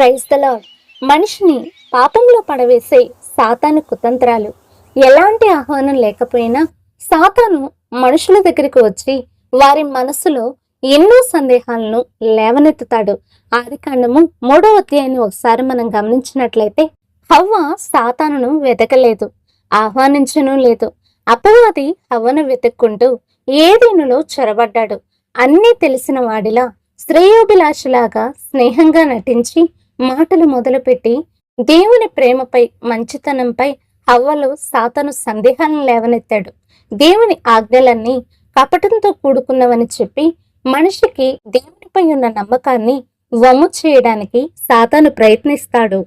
Praise మనిషిని పాపంలో పడవేసే సాతాను కుతంత్రాలు. ఎలాంటి ఆహ్వానం లేకపోయినా సాతాను మనుషుల దగ్గరికి వచ్చి వారి మనసులో ఎన్నో సందేహాలను లేవనెత్తుతాడు. ఆది కాండము మూడో అధ్యాయాన్ని ఒకసారి మనం గమనించినట్లయితే హవ్వ సాతానును వెతకలేదు ఆహ్వానించను లేదు. అపవాది హవ్వను వెతుక్కుంటూ ఏదేనులో చొరబడ్డాడు. అన్నీ తెలిసిన వాడిలా శ్రేయోభిలాషలాగా స్నేహంగా నటించి మాటలు మొదలుపెట్టి దేవుని ప్రేమపై మంచితనంపై హవ్వలో సాతను సందేహాలను లేవనెత్తాడు. దేవుని ఆజ్ఞలన్నీ కపటంతో కూడుకున్నవని చెప్పి మనిషికి దేవునిపై ఉన్న నమ్మకాన్ని వమ్ము చేయడానికి సాతాను ప్రయత్నిస్తాడు.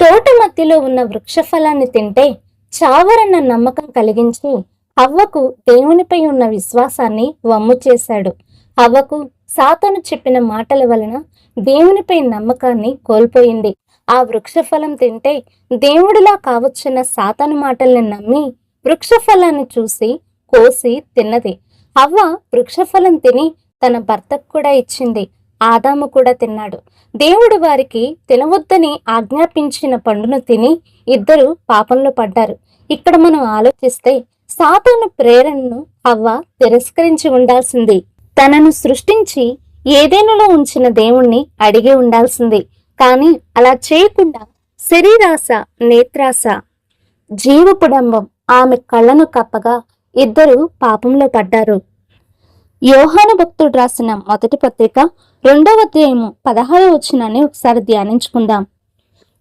తోట మధ్యలో ఉన్న వృక్షఫలాన్ని తింటే చావరన్న నమ్మకం కలిగించి అవ్వకు దేవునిపై ఉన్న విశ్వాసాన్ని వమ్ము చేశాడు. హవ్వకు సాతాను చెప్పిన మాటల వలన దేవునిపై నమ్మకాన్ని కోల్పోయింది. ఆ వృక్షఫలం తింటే దేవుడిలా కావచ్చున్న సాతాను మాటల్ని నమ్మి వృక్షఫలాన్ని చూసి కోసి తిన్నది. హవ్వ వృక్షఫలం తిని తన భర్తకు కూడా ఇచ్చింది. ఆదాము కూడా తిన్నాడు. దేవుడు వారికి తినవద్దని ఆజ్ఞాపించిన పండును తిని ఇద్దరు పాపంలో పడ్డారు. ఇక్కడ మనం ఆలోచిస్తే సాతాను ప్రేరణను హవ్వ తిరస్కరించి ఉండాల్సింది. తనను సృష్టించి ఏదేనులో ఉంచిన దేవుణ్ణి అడిగి ఉండాల్సింది. కానీ అలా చేయకుండా శరీరాస నేత్రాస జీవపుడంబం ఆమె కళ్ళను కప్పగా ఇద్దరు పాపంలో పడ్డారు. యోహాను భక్తుడు రాసిన మొదటి పత్రిక రెండవ అధ్యాయము పదహారు వచనాన్ని ఒకసారి ధ్యానించుకుందాం.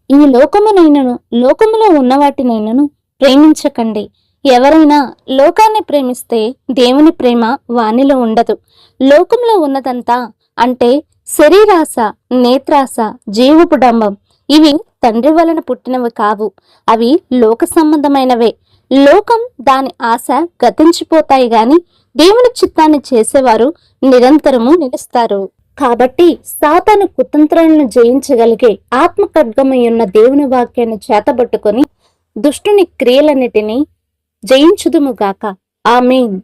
ఈ లోకమునైనను లోకములో ఉన్న వాటినైనను ప్రేమించకండి. ఎవరైనా లోకాన్ని ప్రేమిస్తే దేవుని ప్రేమ వానిలో ఉండదు. లోకంలో ఉన్నదంతా అంటే శరీరాశ నేత్రాశ జీవపుడంబం ఇవి తండ్రి వలన పుట్టినవి కావు. అవి లోక సంబంధమైనవే. లోకం దాని ఆశ గతించిపోతాయి గాని దేవుని చిత్తాన్ని చేసేవారు నిరంతరము నిలుస్తారు. కాబట్టి సాతాను కుతంత్రాలను జయించగలిగే ఆత్మ ఖడ్గమై ఉన్న దేవుని వాక్యాన్ని చేతబట్టుకొని దుష్టుని క్రియలన్నిటినీ జయించుదుముగాక ఆమెన్.